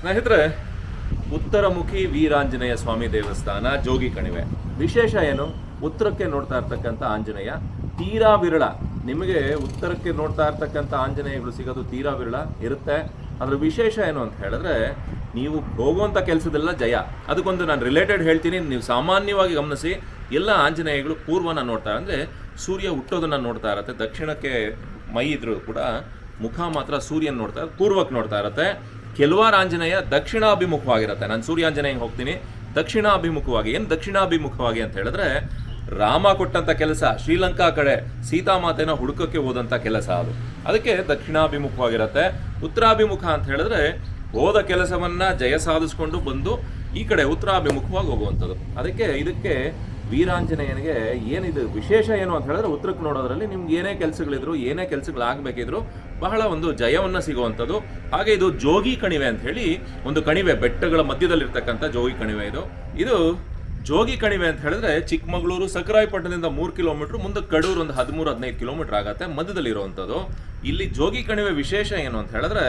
ಸ್ನೇಹಿತರೆ, ಉತ್ತರಮುಖಿ ವೀರಾಂಜನೇಯ ಸ್ವಾಮಿ ದೇವಸ್ಥಾನ ಜೋಗಿ ಕಣಿವೆ. ವಿಶೇಷ ಏನು? ಉತ್ತರಕ್ಕೆ ನೋಡ್ತಾ ಇರ್ತಕ್ಕಂಥ ಆಂಜನೇಯ. ತೀರಾ ವಿರಳ. ನಿಮಗೆ ಉತ್ತರಕ್ಕೆ ನೋಡ್ತಾ ಇರ್ತಕ್ಕಂಥ ಆಂಜನೇಯಗಳು ಸಿಗೋದು ತೀರಾ ವಿರಳ ಇರುತ್ತೆ. ಅದ್ರ ವಿಶೇಷ ಏನು ಅಂತ ಹೇಳಿದ್ರೆ, ನೀವು ಹೋಗುವಂಥ ಕೆಲಸದೆಲ್ಲ ಜಯ. ಅದಕ್ಕೊಂದು ನಾನು ರಿಲೇಟೆಡ್ ಹೇಳ್ತೀನಿ. ನೀವು ಸಾಮಾನ್ಯವಾಗಿ ಗಮನಿಸಿ, ಎಲ್ಲ ಆಂಜನೇಯಗಳು ಪೂರ್ವನ ನೋಡ್ತಾ ಅಂದರೆ ಸೂರ್ಯ ಹುಟ್ಟೋದನ್ನು ನೋಡ್ತಾ ಇರತ್ತೆ. ದಕ್ಷಿಣಕ್ಕೆ ಮೈ ಇದ್ರೂ ಕೂಡ ಮುಖ ಮಾತ್ರ ಸೂರ್ಯನ ನೋಡ್ತಾ ಪೂರ್ವಕ್ಕೆ ನೋಡ್ತಾ ಇರತ್ತೆ. ಕೆಲವಾರು ಆಂಜನೇಯ ದಕ್ಷಿಣಾಭಿಮುಖವಾಗಿರುತ್ತೆ. ನಾನು ಸೂರ್ಯಾಂಜನೇಯ ಹೋಗ್ತೀನಿ. ದಕ್ಷಿಣಾಭಿಮುಖವಾಗಿ. ಏನು ದಕ್ಷಿಣಾಭಿಮುಖವಾಗಿ ಅಂತ ಹೇಳಿದ್ರೆ, ರಾಮ ಕೊಟ್ಟಂಥ ಕೆಲಸ, ಶ್ರೀಲಂಕಾ ಕಡೆ ಸೀತಾಮಾತೆನ ಹುಡುಕಕ್ಕೆ ಹೋದಂಥ ಕೆಲಸ ಅದು. ಅದಕ್ಕೆ ದಕ್ಷಿಣಾಭಿಮುಖವಾಗಿರುತ್ತೆ. ಉತ್ತರಾಭಿಮುಖ ಅಂತ ಹೇಳಿದ್ರೆ, ಹೋದ ಕೆಲಸವನ್ನು ಜಯ ಸಾಧಿಸ್ಕೊಂಡು ಬಂದು ಈ ಕಡೆ ಉತ್ತರಾಭಿಮುಖವಾಗಿ ಹೋಗುವಂಥದ್ದು. ಅದಕ್ಕೆ ಇದಕ್ಕೆ ವೀರಾಂಜನೇಯನಿಗೆ ಏನಿದು ವಿಶೇಷ ಏನು ಅಂತ ಹೇಳಿದ್ರೆ ಉತ್ತರಕ್ಕೆ ನೋಡೋದ್ರಲ್ಲಿ ನಿಮ್ಗೆ ಏನೇ ಕೆಲಸಗಳಿದ್ರು, ಏನೇ ಕೆಲಸಗಳಾಗಬೇಕಿದ್ರು ಬಹಳ ಒಂದು ಜಯವನ್ನ ಸಿಗುವಂಥದ್ದು. ಹಾಗೆ ಇದು ಜೋಗಿ ಕಣಿವೆ ಅಂತ ಹೇಳಿ ಒಂದು ಕಣಿವೆ, ಬೆಟ್ಟಗಳ ಮಧ್ಯದಲ್ಲಿರ್ತಕ್ಕಂಥ ಜೋಗಿ ಕಣಿವೆ ಇದು. ಇದು ಜೋಗಿ ಕಣಿವೆ ಅಂತ ಹೇಳಿದ್ರೆ ಚಿಕ್ಕಮಗಳೂರು ಸಕರಾಯಪಟ್ಟಣದಿಂದ ಮೂರು ಕಿಲೋಮೀಟರ್, ಮುಂದೆ ಕಡೂರು ಒಂದು ಹದಿಮೂರು, ಹದಿನೈದು ಕಿಲೋಮೀಟರ್ ಆಗತ್ತೆ ಮಧ್ಯದಲ್ಲಿ ಇರುವಂಥದ್ದು ಇಲ್ಲಿ ಜೋಗಿ ಕಣಿವೆ ವಿಶೇಷ ಏನು ಅಂತ ಹೇಳಿದ್ರೆ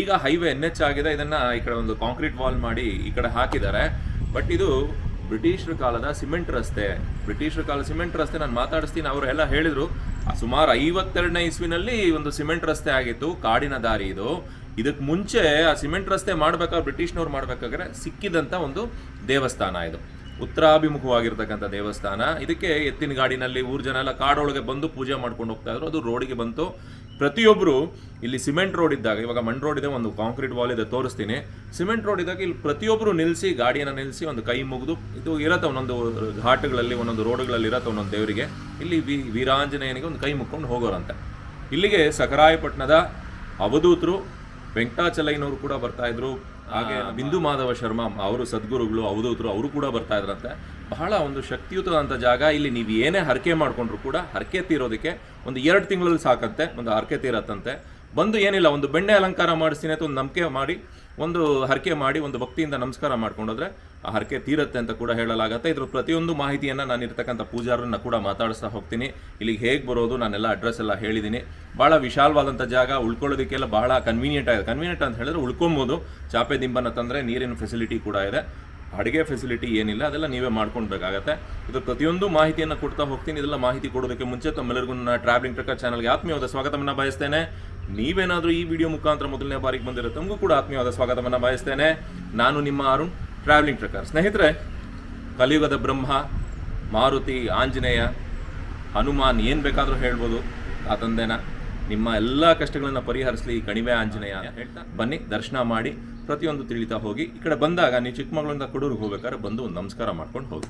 ಈಗ ಹೈವೇ ಎನ್ ಎಚ್ ಆಗಿದೆ, ಇದನ್ನ ಈ ಕಡೆ ಒಂದು ಕಾಂಕ್ರೀಟ್ ವಾಲ್ ಮಾಡಿ ಈ ಕಡೆ ಹಾಕಿದ್ದಾರೆ. ಬಟ್ ಇದು ಬ್ರಿಟಿಷರ ಕಾಲದ ಸಿಮೆಂಟ್ ರಸ್ತೆ. ಬ್ರಿಟಿಷರ ಕಾಲದ ಸಿಮೆಂಟ್ ರಸ್ತೆ ನಾನು ಮಾತಾಡಿಸ್ತೀನಿ ಎಲ್ಲ ಹೇಳಿದ್ರು. ಸುಮಾರು ಐವತ್ತೆರಡನೇ ಇಸ್ವಿನಲ್ಲಿ ಒಂದು ಸಿಮೆಂಟ್ ರಸ್ತೆ ಆಗಿತ್ತು, ಕಾಡಿನ ದಾರಿ ಇದು. ಇದಕ್ಕೆ ಮುಂಚೆ ಆ ಸಿಮೆಂಟ್ ರಸ್ತೆ ಮಾಡಬೇಕಾದ್ರೆ ಬ್ರಿಟಿಷ್ನವ್ರು ಮಾಡಬೇಕಾದ್ರೆ ಸಿಕ್ಕಿದಂಥ ಒಂದು ದೇವಸ್ಥಾನ ಇದು. ಉತ್ತರಾಭಿಮುಖವಾಗಿರ್ತಕ್ಕಂಥ ದೇವಸ್ಥಾನ. ಇದಕ್ಕೆ ಎತ್ತಿನ ಗಾಡಿನಲ್ಲಿ ಊರು ಜನ ಎಲ್ಲ ಕಾಡೊಳಗೆ ಬಂದು ಪೂಜೆ ಮಾಡ್ಕೊಂಡು ಹೋಗ್ತಾ ಇದ್ರು. ಅದು ರೋಡಿಗೆ ಬಂತು. ಪ್ರತಿಯೊಬ್ಬರು ಇಲ್ಲಿ ಸಿಮೆಂಟ್ ರೋಡ್ ಇದ್ದಾಗ ಇವಾಗ ಮಣ್ ರೋಡ್ ಇದೆ ಒಂದು ಕಾಂಕ್ರೀಟ್ ವಾಲ್ ಇದೆ ತೋರಿಸ್ತೀನಿ. ಸಿಮೆಂಟ್ ರೋಡ್ ಇದ್ದಾಗ ಇಲ್ಲಿ ಪ್ರತಿಯೊಬ್ಬರು ನಿಲ್ಲಿಸಿ ಗಾಡಿಯನ್ನು ನಿಲ್ಲಿಸಿ ಒಂದು ಕೈ ಮುಗಿದು ಇದು ಇರತ್ತೆ ಒಂದೊಂದು ಘಾಟ್ಗಳಲ್ಲಿ ಒಂದೊಂದು ರೋಡ್ಗಳಲ್ಲಿ ಇರತ್ತೆ ಒಂದೊಂದು ದೇವರಿಗೆ. ಇಲ್ಲಿ ವಿ ವೀರಾಂಜನೇಯನಿಗೆ ಒಂದು ಕೈ ಮುಕ್ಕೊಂಡು ಹೋಗೋರಂತೆ. ಇಲ್ಲಿಗೆ ಸಕರಾಯಪಟ್ಟಣದ ಅವಧೂತರು ವೆಂಕಟಾಚಲಯ್ಯನವರು ಕೂಡ ಬರ್ತಾ ಇದ್ರು. ಹಾಗೆ ಬಿಂದು ಮಾಧವ ಶರ್ಮಾ ಅವರು ಸದ್ಗುರುಗಳು ಅವಧೂತರು ಅವರು ಕೂಡ ಬರ್ತಾ ಇದ್ರಂತೆ. ಬಹಳ ಒಂದು ಶಕ್ತಿಯುತವಾದಂಥ ಜಾಗ. ಇಲ್ಲಿ ನೀವು ಏನೇ ಹರಕೆ ಮಾಡಿಕೊಂಡ್ರು ಕೂಡ ಹರಕೆ ತೀರೋದಕ್ಕೆ ಒಂದು ಎರಡು ತಿಂಗಳಲ್ಲಿ ಸಾಕಂತೆ ಒಂದು ಹರಕೆ ತೀರತ್ತಂತೆ. ಬಂದು ಏನಿಲ್ಲ, ಒಂದು ಬೆಣ್ಣೆ ಅಲಂಕಾರ ಮಾಡಿಸ್ತೀನಿ ಅಥವಾ ಒಂದು ನಂಬಿಕೆ ಮಾಡಿ, ಒಂದು ಹರಕೆ ಮಾಡಿ, ಒಂದು ಭಕ್ತಿಯಿಂದ ನಮಸ್ಕಾರ ಮಾಡ್ಕೊಂಡೋದ್ರೆ ಆ ಹರಕೆ ತೀರತ್ತೆ ಅಂತ ಕೂಡ ಹೇಳಲಾಗತ್ತೆ. ಇದ್ರ ಪ್ರತಿಯೊಂದು ಮಾಹಿತಿಯನ್ನು ನಾನು ಇರ್ತಕ್ಕಂಥ ಪೂಜಾರನ್ನ ಕೂಡ ಮಾತಾಡಿಸ್ತಾ ಹೋಗ್ತೀನಿ. ಇಲ್ಲಿಗೆ ಹೇಗೆ ಬರೋದು, ನಾನೆಲ್ಲ ಅಡ್ರೆಸ್ ಎಲ್ಲ ಹೇಳಿದ್ದೀನಿ. ಭಾಳ ವಿಶಾಲವಾದಂಥ ಜಾಗ, ಉಳ್ಕೊಳ್ಳೋದಕ್ಕೆಲ್ಲ ಬಹಳ ಕನ್ವೀನಿಯೆಂಟ್ ಆಗಿದೆ. ಕನ್ವೀನಿಯಂಟ್ ಅಂತ ಹೇಳಿದ್ರೆ ಉಳ್ಕೊಬೋದು. ಚಾಪೆ ದಿಂಬನ ತಂದರೆ ನೀರಿನ ಫೆಸಿಲಿಟಿ ಕೂಡ ಇದೆ. ಅಡುಗೆ ಫೆಸಿಲಿಟಿ ಏನಿಲ್ಲ, ಅದೆಲ್ಲ ನೀವೇ ಮಾಡ್ಕೊಳ್ಬೇಕಾಗತ್ತೆ. ಇದು ಪ್ರತಿಯೊಂದು ಮಾಹಿತಿಯನ್ನು ಕೊಡ್ತಾ ಹೋಗ್ತೀನಿ, ಇದೆಲ್ಲ ಮಾಹಿತಿ ಕೊಡೋದಕ್ಕೆ ಮುಂಚೆ ತಮ್ಮೆಲ್ಲರಿಗೂ ನನ್ನ ಟ್ರಾವೆಲಿಂಗ್ ಟ್ರಕ್ಕರ್ ಚಾನಲ್ಗೆ ಆತ್ಮೀಯವಾದ ಸ್ವಾಗತವನ್ನು ಬಯಸ್ತೇನೆ. ನೀವೇನಾದರೂ ಈ ವಿಡಿಯೋ ಮುಖಾಂತರ ಮೊದಲನೇ ಬಾರಿಗೆ ಬಂದಿರೋ ತಮಗೂ ಕೂಡ ಆತ್ಮೀಯವಾದ ಸ್ವಾಗತವನ್ನು ಬಯಸ್ತೇನೆ. ನಾನು ನಿಮ್ಮ ಅರುಣ್ ಟ್ರಾವೆಲಿಂಗ್ ಟ್ರಕ್ಕರ್ ಸ್ನೇಹಿತರೆ, ಕಲಿಯುಗದ ಬ್ರಹ್ಮ, ಮಾರುತಿ, ಆಂಜನೇಯ, ಹನುಮಾನ್ ಏನು ಬೇಕಾದರೂ ಹೇಳ್ಬೋದು, ಆ ತಂದೆನ. ನಿಮ್ಮ ಎಲ್ಲ ಕಷ್ಟಗಳನ್ನು ಪರಿಹರಿಸಲಿ ಈ ಕಣಿವೆ ಆಂಜನೇಯ ಹೇಳ್ತಾ ಬನ್ನಿ, ದರ್ಶನ ಮಾಡಿ ಪ್ರತಿಯೊಂದು ತಿಳಿತಾ ಹೋಗಿ. ಈ ಕಡೆ ಬಂದಾಗ ನೀವು ಚಿಕ್ಕಮಗಳೂರಿಂದ ಕೊಡೂರಿಗೆ ಹೋಗ್ಬೇಕಾದ್ರೆ ಬಂದು ನಮಸ್ಕಾರ ಮಾಡ್ಕೊಂಡು ಹೋಗಿ.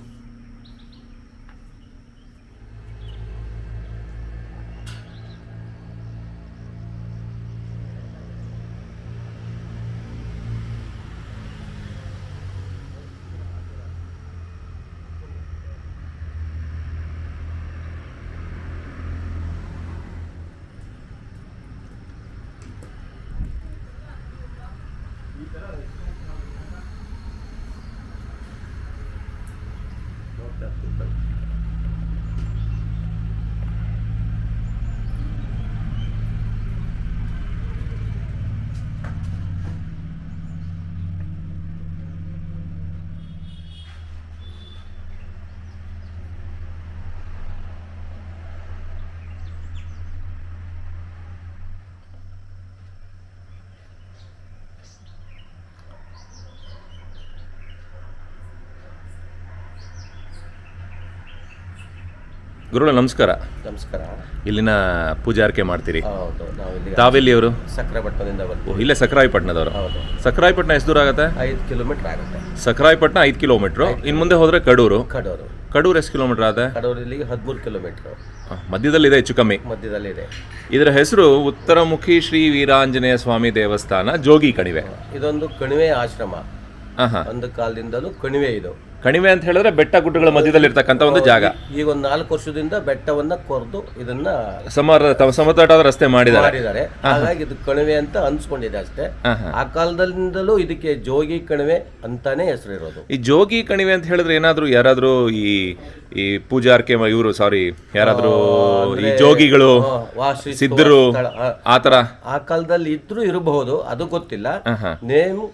ಗುರುಗಳ ನಮಸ್ಕಾರ. ನಮಸ್ಕಾರ. ಇಲ್ಲಿನ ಪೂಜಾರಿಕೆ ಮಾಡ್ತೀರಿ? ಹೌದು ನಾವು ಇಲ್ಲಿ ತಾವೆಲ್ಲಿಯವರು? ಸಕ್ರಾಯಪಟ್ಟಣದಿಂದ ಬರ್ತೀವಿ ಓ, ಇಲ್ಲೇ ಸಕ್ರಾಯಪಟ್ಟಣದವರು. ಹೌದು. ಸಕ್ರಾಯಪಟ್ಟಣ ಎಷ್ಟು ದೂರ ಆಗುತ್ತೆ? ಐದು ಕಿಲೋಮೀಟರ್ ಆಗುತ್ತೆ. ಸಕ್ರಾಯಪಟ್ಟಣ ಐದು ಕಿಲೋಮೀಟ್ರು. ಇನ್ನು ಮುಂದೆ ಹೋದ್ರೆ ಕಡೂರು. ಕಡೂರು. ಕಡೂರು ಎಷ್ಟು ಕಿಲೋಮೀಟರ್ ಆಗುತ್ತೆ? ಕಡೂರು ಇಲ್ಲಿಗೆ ಹದಿಮೂರು ಕಿಲೋಮೀಟರ್. ಮಧ್ಯದಲ್ಲಿದೆ ಹೆಚ್ಚು ಕಮ್ಮಿ. ಮಧ್ಯದಲ್ಲಿದೆ ಇದರ ಹೆಸರು ಉತ್ತರಮುಖಿ ಶ್ರೀ ವೀರಾಂಜನೇಯ ಸ್ವಾಮಿ ದೇವಸ್ಥಾನ ಜೋಗಿ ಕಣಿವೆ. ಇದೊಂದು ಕಣಿವೆ ಆಶ್ರಮ. ಒಂದು ಕಾಲದಿಂದಲೂ ಕಣಿವೆ ಇದು. ಕಣಿವೆ ಅಂತ ಹೇಳಿದ್ರೆ ಬೆಟ್ಟ ಗುಡ್ಡಗಳ ಮಧ್ಯದಲ್ಲಿರ್ತಕ್ಕಂಥ ಒಂದು ಜಾಗ. ಈಗ ಒಂದು ನಾಲ್ಕು ವರ್ಷದಿಂದ ಬೆಟ್ಟವನ್ನ ಕೊರೆದು ಇದನ್ನ ಸಮರ ತ- ಸಮತಟ್ಟಾದ ರಸ್ತೆ ಮಾಡಿದ್ದಾರೆ. ಮಾಡಿದ್ದಾರೆ. ಹಾಗಾಗಿ ಇದು ಕಣಿವೆ ಅಂತ ಅನ್ಸ್ಕೊಂಡಿದೆ ಅಷ್ಟೇ. ಆ ಕಾಲದಿಂದಲೂ ಇದಕ್ಕೆ ಜೋಗಿ ಕಣಿವೆ ಅಂತಾನೆ ಹೆಸರಿರೋದು. ಈ ಜೋಗಿ ಕಣಿವೆ ಅಂತ ಹೇಳಿದ್ರೆ ಏನಾದ್ರು ಯಾರಾದ್ರೂ ಈ ಈ ಪೂಜಾರ್ಕೆ ಇವರು ಸಾರಿ ಯಾರಾದ್ರೂ ಈ ಜೋಗಿಗಳು ಸಿದ್ಧರು ಸ್ಥಳ, ಆ, ಆತರ ಆ ಕಾಲದಲ್ಲಿ ಇದ್ರೂ ಇರಬಹುದು ಅದು ಗೊತ್ತಿಲ್ಲ. ನೇಮ್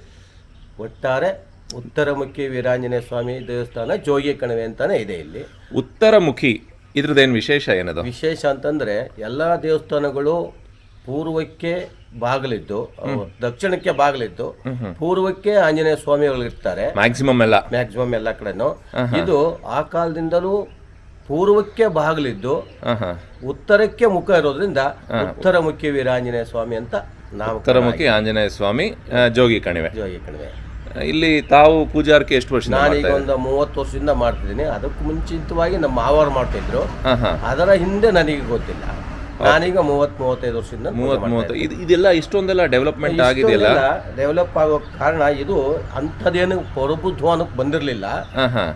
ಒಟ್ಟಾರೆ ಉತ್ತರಮುಖಿ ವೀರಾಂಜನೇಯ ಸ್ವಾಮಿ ದೇವಸ್ಥಾನ ಜೋಗಿ ಕಣಿವೆ ಅಂತಾನೆ ಇದೆ ಇಲ್ಲಿ. ಉತ್ತರಮುಖಿ ಇದ್ರದ್ದೇನು ವಿಶೇಷ ಏನದು? ವಿಶೇಷ ಅಂತಂದ್ರೆ ಎಲ್ಲಾ ದೇವಸ್ಥಾನಗಳು ಪೂರ್ವಕ್ಕೆ ಬಾಗಿಲಿದ್ದು ದಕ್ಷಿಣಕ್ಕೆ ಬಾಗಿಲಿದ್ದು ಪೂರ್ವಕ್ಕೆ ಆಂಜನೇಯ ಸ್ವಾಮಿಗಳು ಇರ್ತಾರೆ. ಮ್ಯಾಕ್ಸಿಮಮ್ ಎಲ್ಲ. ಮ್ಯಾಕ್ಸಿಮಮ್ ಎಲ್ಲ ಕಡೆನೂ. ಇದು ಆ ಕಾಲದಿಂದಲೂ ಪೂರ್ವಕ್ಕೆ ಬಾಗಿಲಿದ್ದು ಉತ್ತರಕ್ಕೆ ಮುಖ ಇರೋದ್ರಿಂದ ಉತ್ತರಮುಖಿ ವೀರಾಂಜನೇಯ ಸ್ವಾಮಿ ಅಂತ ನಾವು ಉತ್ತರಮುಖಿ ಆಂಜನೇಯ ಸ್ವಾಮಿ ಜೋಗಿ ಕಣಿವೆ. ಜೋಗಿ ಕಣಿವೆ. ಇಲ್ಲಿ ತಾವು ಪೂಜಾರ್ಕೆ ಎಷ್ಟು ವರ್ಷ ನಾನೀಗ ಒಂದು ಮೂವತ್ತು ವರ್ಷದಿಂದ ಮಾಡ್ತಿದ್ದೀನಿ. ಅದಕ್ಕೂ ಮುಂಚಿತವಾಗಿ ನಮ್ಮ ಮಾವಾರು ಮಾಡ್ತಿದ್ರು. ಅದರ ಹಿಂದೆ ನನಗೆ ಗೊತ್ತಿಲ್ಲ. ನಾನೀಗ ಮೂವತ್ ಮೂವತ್ತೈದು ವರ್ಷದಿಂದ ಮೂವತ್ತು ಮೂವತ್ತು ಇದು ಇದೆಲ್ಲ ಇಷ್ಟೊಂದೆಲ್ಲ ಡೆವಲಪ್ಮೆಂಟ್ ಆಗಿದೆಯಲ್ಲ? ಡೆವಲಪ್ ಆಗೋ ಕಾರಣ ಇದು ಅಂಥದ್ದೇನು ಪ್ರಬುದ್ಧವಾನಕ್ಕೆ ಬಂದಿರಲಿಲ್ಲ.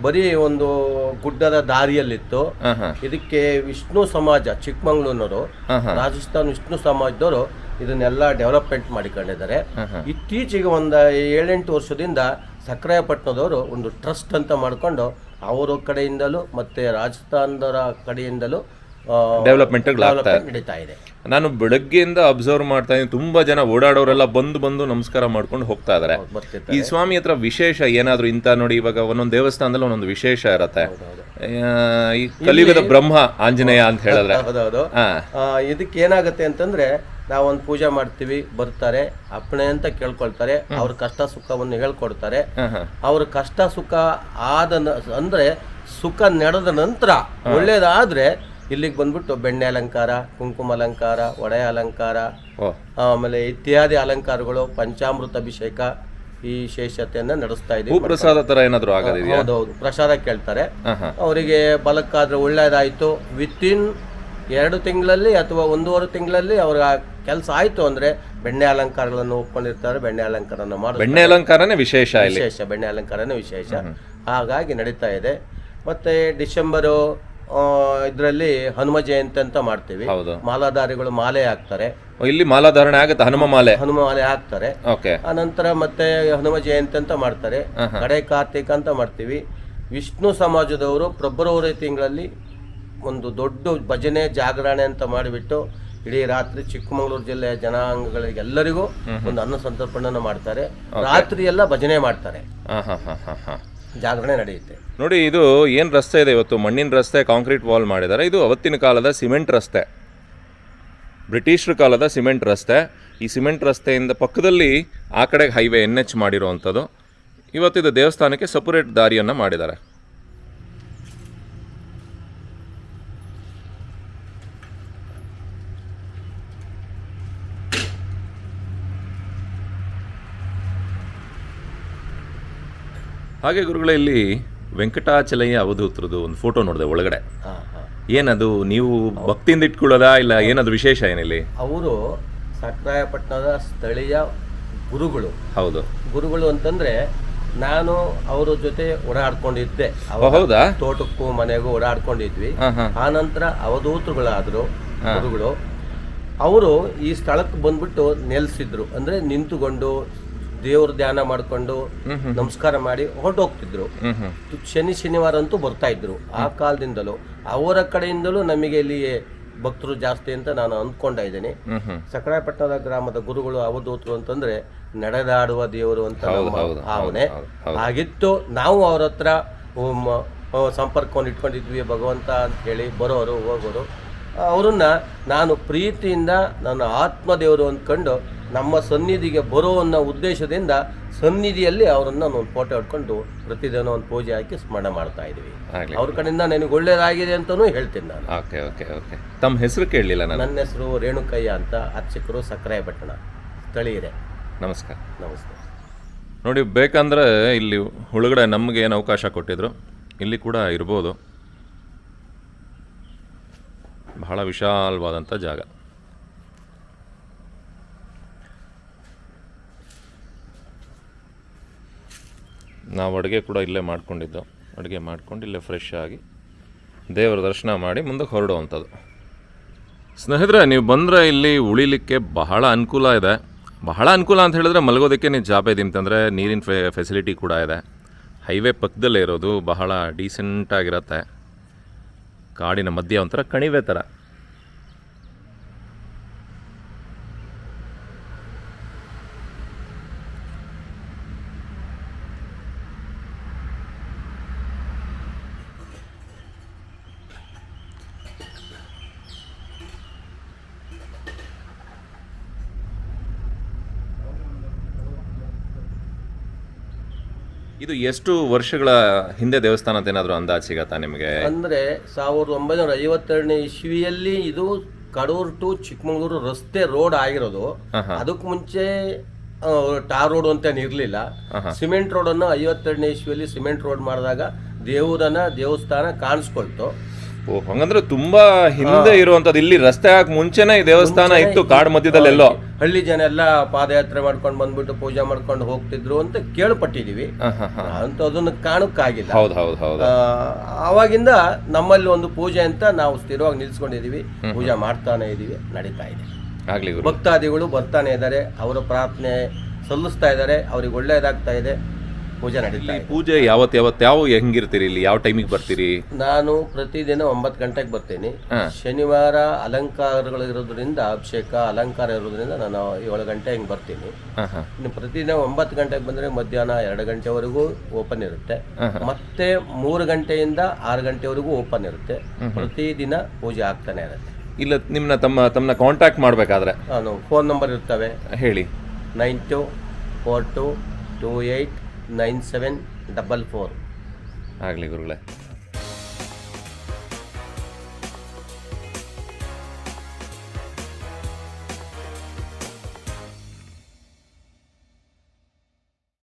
ಬರೀ ಒಂದು ಗುಡ್ಡದ ದಾರಿಯಲ್ಲಿತ್ತು. ಇದಕ್ಕೆ ವಿಷ್ಣು ಸಮಾಜ ಚಿಕ್ಕಮಂಗ್ಳೂರಿನವರು ರಾಜಸ್ಥಾನ್ ವಿಷ್ಣು ಸಮಾಜದವರು ಇದನ್ನೆಲ್ಲ ಡೆವಲಪ್ಮೆಂಟ್ ಮಾಡಿಕೊಂಡಿದ್ದಾರೆ. ಇತ್ತೀಚೆಗೆ ಒಂದು ಏಳೆಂಟು ವರ್ಷದಿಂದ ಸಕ್ರಾಯಪಟ್ಟಣದವರು ಒಂದು ಟ್ರಸ್ಟ್ ಅಂತ ಮಾಡಿಕೊಂಡು ಅವರ ಕಡೆಯಿಂದಲೂ ಮತ್ತೆ ರಾಜಸ್ಥಾನದವರ ಕಡೆಯಿಂದಲೂ ಡೆವಲಪ್ಮೆಂಟ್ ನಡೀತಾ ಇದೆ. ನಾನು ಬೆಳಗ್ಗೆಯಿಂದ ಅಬ್ಸರ್ವ್ ಮಾಡ್ತಾ ಇದ್ದೀನಿ. ತುಂಬಾ ಜನ ಓಡಾಡೋರೆಲ್ಲ ಬಂದು ಬಂದು ನಮಸ್ಕಾರ ಮಾಡ್ಕೊಂಡು ಹೋಗ್ತಾ ಇದಾರೆ. ಈ ಸ್ವಾಮಿ ಹತ್ರ ವಿಶೇಷ ಏನಾದ್ರು ಇಂತ ನೋಡಿ ಇವಾಗ ಒಂದೊಂದು ದೇವಸ್ಥಾನದಲ್ಲಿ ಒಂದೊಂದು ವಿಶೇಷ ಇರತ್ತೆ. ಈ ಕಲಿಯುಗದ ಬ್ರಹ್ಮ ಆಂಜನೇಯ ಅಂತ ಹೇಳಿದ್ರೆ. ಇದಕ್ಕೆ ಏನಾಗುತ್ತೆ ಅಂತಂದ್ರೆ ನಾವೊಂದು ಪೂಜೆ ಮಾಡ್ತೀವಿ ಬರ್ತಾರೆ ಅಪ್ಪಣೆ ಅಂತ ಕೇಳ್ಕೊಳ್ತಾರೆ ಅವ್ರ ಕಷ್ಟ ಸುಖವನ್ನು ಹೇಳ್ಕೊಡ್ತಾರೆ. ಅವ್ರ ಕಷ್ಟ ಸುಖ ಆದ ನ- ಅಂದ್ರೆ ಸುಖ ನಡೆದ ನಂತರ ಒಳ್ಳೇದಾದ್ರೆ ಇಲ್ಲಿಗೆ ಬಂದ್ಬಿಟ್ಟು ಬೆಣ್ಣೆ ಅಲಂಕಾರ ಕುಂಕುಮ ಅಲಂಕಾರ ಒಡೆಯ ಅಲಂಕಾರ ಓ. ಆಮೇಲೆ ಇತ್ಯಾದಿ ಅಲಂಕಾರಗಳು ಪಂಚಾಮೃತ ಅಭಿಷೇಕ ಈ ವಿಶೇಷತೆಯನ್ನ ನಡೆಸ್ತಾ ಇದೀವಿ ಭೂಪ್ರಸಾದ ತರ ಏನಾದ್ರು ಆಗದಿದೆಯಾ? ಹೌದೌದು ಪ್ರಸಾದ ಕೇಳ್ತಾರೆ. ಹಾ ಹಾ. ಅವರಿಗೆ ಬಲಕ್ಕಾದ್ರೆ ಒಳ್ಳೇದಾಯ್ತು. ವಿತಿನ್ ಎರಡು ತಿಂಗಳಲ್ಲಿ ಅಥವಾ ಒಂದೂವರೆ ತಿಂಗಳಲ್ಲಿ ಅವ್ರ ಕೆಲಸ ಆಯ್ತು ಅಂದ್ರೆ ಬೆಣ್ಣೆ ಅಲಂಕಾರಗಳನ್ನು ಒಪ್ಕೊಂಡಿರ್ತಾರೆ ಬೆಣ್ಣೆ ಅಲಂಕಾರನ ಮಾಡಿ ಬೆಣ್ಣೆ ಅಲಂಕಾರನೇ ವಿಶೇಷ ಇಲ್ಲಿ. ವಿಶೇಷ ಬೆಣ್ಣೆ ಅಲಂಕಾರನೇ ವಿಶೇಷ. ಹಾಗಾಗಿ ನಡೀತಾ ಇದೆ. ಮತ್ತೆ ಡಿಸೆಂಬರು ಇದರಲ್ಲಿ ಹನುಮ ಜಯಂತಿ ಅಂತ ಮಾಡ್ತೀವಿ. ಹೌದು. ಮಾಲಾಧಾರಿಗಳು ಮಾಲೆ ಹಾಕ್ತಾರೆ. ಇಲ್ಲಿ ಮಾಲಾಧಾರಣೆ ಆಗುತ್ತೆ ಹನುಮ ಮಾಲೆ. ಹನುಮ ಮಾಲೆ ಹಾಕ್ತಾರೆ. ಓಕೆ. ಆ ನಂತರ ಮತ್ತೆ ಹನುಮ ಜಯಂತಿ ಅಂತ ಮಾಡ್ತಾರೆ. ಕಡೆ ಕಾರ್ತಿಕ ಅಂತ ಮಾಡ್ತೀವಿ. ವಿಷ್ಣು ಸಮಾಜದವರು ಫೆಬ್ರವರಿ ತಿಂಗಳಲ್ಲಿ ಒಂದು ದೊಡ್ಡ ಭಜನೆ ಜಾಗರಣೆ ಅಂತ ಮಾಡಿಬಿಟ್ಟು ಇಡೀ ರಾತ್ರಿ ಚಿಕ್ಕಮಗಳೂರು ಜಿಲ್ಲೆಯ ಜನಾಂಗಗಳಿಗೆಲ್ಲರಿಗೂ ಒಂದು ಅನ್ನ ಸಂತರ್ಪಣೆಯನ್ನು ಮಾಡ್ತಾರೆ. ರಾತ್ರಿ ಎಲ್ಲ ಭಜನೆ ಮಾಡ್ತಾರೆ. ಹಾ ಹಾ ಹಾ ಹಾ ಹಾ. ಜಾಗರಣೆ ನಡೆಯುತ್ತೆ. ನೋಡಿ ಇದು ಏನು ರಸ್ತೆ ಇದೆ ಇವತ್ತು? ಮಣ್ಣಿನ ರಸ್ತೆ ಕಾಂಕ್ರೀಟ್ ವಾಲ್ ಮಾಡಿದ್ದಾರೆ. ಇದು ಅವತ್ತಿನ ಕಾಲದ ಸಿಮೆಂಟ್ ರಸ್ತೆ. ಬ್ರಿಟಿಷರ ಕಾಲದ ಸಿಮೆಂಟ್ ರಸ್ತೆ. ಈ ಸಿಮೆಂಟ್ ರಸ್ತೆಯಿಂದ ಪಕ್ಕದಲ್ಲಿ ಆ ಕಡೆಗೆ ಹೈವೇ ಎನ್ ಎಚ್ ಮಾಡಿರುವಂಥದ್ದು. ಇವತ್ತು ಇದು ದೇವಸ್ಥಾನಕ್ಕೆ ಸಪರೇಟ್ ದಾರಿಯನ್ನು ಮಾಡಿದ್ದಾರೆ. ಹಾಗೆ ಗುರುಗಳೇ ಇಲ್ಲಿ ವೆಂಕಟಾಚಲಯ್ಯ ಅವಧೂತ್ರದ್ದು ಒಂದು ಫೋಟೋ ನೋಡಿದೆ ಒಳಗಡೆ. ಹಾ ಹಾ. ಏನದು ನೀವು ಭಕ್ತಿಯಿಂದ ಇಟ್ಕೊಳ್ಳೋದಾ ಇಲ್ಲ ಏನದು ವಿಶೇಷ ಏನಿಲ್ಲಿ? ಅವರು ಸಕ್ರಾಯಪಟ್ಟಣದ ಸ್ಥಳೀಯ ಗುರುಗಳು. ಹೌದು. ಗುರುಗಳು ಅಂತಂದ್ರೆ ನಾನು ಅವರ ಜೊತೆ ಓಡಾಡ್ಕೊಂಡಿದ್ದೆ. ಹೌದಾ? ತೋಟಕ್ಕೂ ಮನೆಗೂ ಓಡಾಡ್ಕೊಂಡಿದ್ವಿ. ಆ ನಂತರ ಅವಧೂತರುಗಳಾದ್ರು ಗುರುಗಳು ಅವರು ಈ ಸ್ಥಳಕ್ಕೆ ಬಂದ್ಬಿಟ್ಟು ನೆಲೆಸಿದ್ರು. ಅಂದ್ರೆ ನಿಂತುಕೊಂಡು ದೇವ್ರ ಧ್ಯಾನ ಮಾಡ್ಕೊಂಡು ನಮಸ್ಕಾರ ಮಾಡಿ ಹೊರಟೋಗ್ತಿದ್ರು. ಶನಿ ಶನಿವಾರ ಅಂತೂ ಬರ್ತಾ ಇದ್ರು. ಆ ಕಾಲದಿಂದಲೂ ಅವರ ಕಡೆಯಿಂದಲೂ ನಮಗೆ ಇಲ್ಲಿ ಭಕ್ತರು ಜಾಸ್ತಿ ಅಂತ ನಾನು ಅಂದ್ಕೊಂಡ ಇದ್ದೀನಿ. ಸಕರಾಯಪಟ್ಟಣದ ಗ್ರಾಮದ ಗುರುಗಳು ಅವಧೂತರು ಅಂತಂದ್ರೆ ನಡೆದಾಡುವ ದೇವರು ಅಂತ ಭಾವನೆ. ಹೌದು, ಹಾಗಿತ್ತು ನಾವು ಅವ್ರ ಹತ್ರ ಸಂಪರ್ಕವನ್ನು ಇಟ್ಕೊಂಡಿದ್ವಿ ಭಗವಂತ ಅಂತ ಹೇಳಿ ಬರೋರು ಹೋಗೋರು. ಅವರನ್ನ ನಾನು ಪ್ರೀತಿಯಿಂದ ನನ್ನ ಆತ್ಮ ದೇವರು ಅಂದ್ಕೊಂಡು ನಮ್ಮ ಸನ್ನಿಧಿಗೆ ಬರೋ ಅನ್ನೋ ಉದ್ದೇಶದಿಂದ ಸನ್ನಿಧಿಯಲ್ಲಿ ಅವರನ್ನು ಒಂದು ಫೋಟೋ ಇಟ್ಕೊಂಡು ಪ್ರತಿದಿನ ಒಂದು ಪೂಜೆ ಹಾಕಿ ಸ್ಮರಣೆ ಮಾಡ್ತಾ ಇದೀವಿ. ಆಗ್ಲಿ. ಅವ್ರ ಕಡೆಯಿಂದ ನನಗೆ ಒಳ್ಳೇದಾಗಿದೆ ಅಂತಲೂ ಹೇಳ್ತೀನಿ ನಾನು. Okay okay okay. ತಮ್ಮ ಹೆಸರು ಕೇಳಲಿಲ್ಲ ನಾನು. ನನ್ನ ಹೆಸರು ರೇಣುಕಯ್ಯ ಅಂತ ಅರ್ಚಕರು ಸಕ್ಕರಾಯಪಟ್ಟಣ ಸ್ಥಳೀಯರೇ ನಮಸ್ಕಾರ. ನಮಸ್ಕಾರ ನೋಡಿ ಬೇಕಂದ್ರೆ ಇಲ್ಲಿ ಒಳಗಡೆ ನಮಗೆ ಏನು ಅವಕಾಶ ಕೊಟ್ಟಿದ್ರು ಇಲ್ಲಿ ಕೂಡ ಇರ್ಬೋದು. ಬಹಳ ವಿಶಾಲವಾದಂಥ ಜಾಗ. ನಾವು ಅಡುಗೆ ಕೂಡ ಇಲ್ಲೇ ಮಾಡ್ಕೊಂಡಿದ್ದು ಅಡುಗೆ ಮಾಡ್ಕೊಂಡು ಇಲ್ಲೇ ಫ್ರೆಶ್ ಆಗಿ ದೇವರ ದರ್ಶನ ಮಾಡಿ ಮುಂದಕ್ಕೆ ಹೊರಡುವಂಥದ್ದು. ಸ್ನೇಹಿತರೆ, ನೀವು ಬಂದರೆ ಇಲ್ಲಿ ಉಳಿಲಿಕ್ಕೆ ಬಹಳ ಅನುಕೂಲ ಇದೆ. ಬಹಳ ಅನುಕೂಲ ಅಂತ ಹೇಳಿದ್ರೆ ಮಲಗೋದಕ್ಕೆ ನೀವು ಜಾಬ್ ಇದೆ ಅಂತಂದರೆ ನೀರಿನ ಫೆ ಫೆಸಿಲಿಟಿ ಕೂಡ ಇದೆ. ಹೈವೇ ಪಕ್ಕದಲ್ಲೇ ಇರೋದು ಬಹಳ ಡೀಸೆಂಟಾಗಿರತ್ತೆ ಕಾಡಿನ ಮಧ್ಯೆ ಒಂಥರ ಕಣಿವೆ ಥರ ಇದು ಎಷ್ಟು ವರ್ಷಗಳ ಹಿಂದೆ ದೇವಸ್ಥಾನ ಅಂತ ಏನಾದರೂ ಅಂದಾಜು ಸಿಗತ್ತಾ ನಿಮಗೆ ಅಂದರೆ ಸಾವಿರದ ಒಂಬೈನೂರ ಐವತ್ತೆರಡನೇ ಇಸ್ವಿಯಲ್ಲಿ ಇದು ಕಡೂರು ಟು ಚಿಕ್ಕಮಗಳೂರು ರಸ್ತೆ ರೋಡ್ ಆಗಿರೋದು. ಅದಕ್ಕೆ ಮುಂಚೆ ಆ, ಟಾರ್ ರೋಡ್ ಅಂತ ಇರಲಿಲ್ಲ. ಸಿಮೆಂಟ್ ರೋಡನ್ನು ಐವತ್ತೆರಡನೇ ಇಸ್ವಿಯಲ್ಲಿ ಸಿಮೆಂಟ್ ರೋಡ್ ಮಾಡಿದಾಗ ದೇವರನ್ನ ದೇವಸ್ಥಾನ ಕಾಣಿಸ್ಕೊಳ್ತು ಓ ಹಂಗಂದ್ರೆ ತುಂಬಾ ಹಿಂದೆ ಇರುವಂತದ್ದು ಇಲ್ಲಿ ರಸ್ತೆ ಹಾಕಿ ಮುಂಚೆನೆ ಈ ದೇವಸ್ಥಾನ ಇತ್ತು ಕಾಡು ಮಧ್ಯದಲ್ಲೆಲ್ಲೋ. ಹಳ್ಳಿ ಜನ ಎಲ್ಲ ಪಾದಯಾತ್ರೆ ಮಾಡ್ಕೊಂಡು ಬಂದ್ಬಿಟ್ಟು ಪೂಜೆ ಮಾಡ್ಕೊಂಡು ಹೋಗ್ತಿದ್ರು ಅಂತ ಕೇಳ್ಪಟ್ಟಿದೀವಿ. ಅಂತ ಅದನ್ನ ಕಾಣಕ್ಕಾಗಿಲ್ಲ. ಹೌದು ಹೌದು ಹೌದು. ಆವಾಗಿಂದ ನಮ್ಮಲ್ಲಿ ಒಂದು ಪೂಜೆ ಅಂತ ನಾವು ಸ್ಥಿರವಾಗಿ ನಿಲ್ಸ್ಕೊಂಡಿದೀವಿ. ಪೂಜೆ ಮಾಡ್ತಾನೆ ಇದೀವಿ ನಡೀತಾ ಇದೆ. ಆಗ್ಲಿ ಭಕ್ತಾದಿಗಳು ಬರ್ತಾನೆ ಇದ್ದಾರೆ ಅವರ ಪ್ರಾರ್ಥನೆ ಸಲ್ಲಿಸ್ತಾ ಇದ್ದಾರೆ ಅವ್ರಿಗೆ ಒಳ್ಳೇದಾಗ್ತಾ ಇದೆ. ಪೂಜೆ ನಡೀತಾ ಇದೆ. ಪೂಜೆ ಯಾವತ್ ಯಾವತ್ತು ಯಾವ ಹೆಂಗಿರ್ತೀರಿ ಇಲ್ಲಿ? ಯಾವ ಟೈಮಿಗೆ ಬರ್ತೀರಿ? ನಾನು ಪ್ರತಿದಿನ ಒಂಬತ್ತು ಗಂಟೆಗೆ ಬರ್ತೀನಿ. ಶನಿವಾರ ಅಲಂಕಾರಗಳು ಇರೋದ್ರಿಂದ ಅಭಿಷೇಕ ಅಲಂಕಾರ ಇರೋದ್ರಿಂದ ನಾನು ಏಳು ಗಂಟೆ ಹಿಂಗೆ ಬರ್ತೀನಿ. ಇನ್ನು ಪ್ರತಿದಿನ ಒಂಬತ್ತು ಗಂಟೆಗೆ ಬಂದರೆ ಮಧ್ಯಾಹ್ನ ಎರಡು ಗಂಟೆವರೆಗೂ ಓಪನ್ ಇರುತ್ತೆ. ಮತ್ತೆ ಮೂರು ಗಂಟೆಯಿಂದ ಆರು ಗಂಟೆವರೆಗೂ ಓಪನ್ ಇರುತ್ತೆ. ಪ್ರತಿದಿನ ಪೂಜೆ ಆಗ್ತಾನೆ ಇರುತ್ತೆ. ಇಲ್ಲ ನಿಮ್ನ ತಮ್ಮ ತಮ್ಮನ್ನ ಕಾಂಟ್ಯಾಕ್ಟ್ ಮಾಡ್ಬೇಕಾದ್ರೆ? ನಾನು ಫೋನ್ ನಂಬರ್ ಇರ್ತವೆ. ಹೇಳಿ. Nine two four two two eight nine seven double four. ಆಗಲಿ ಗುರುಗಳೇ.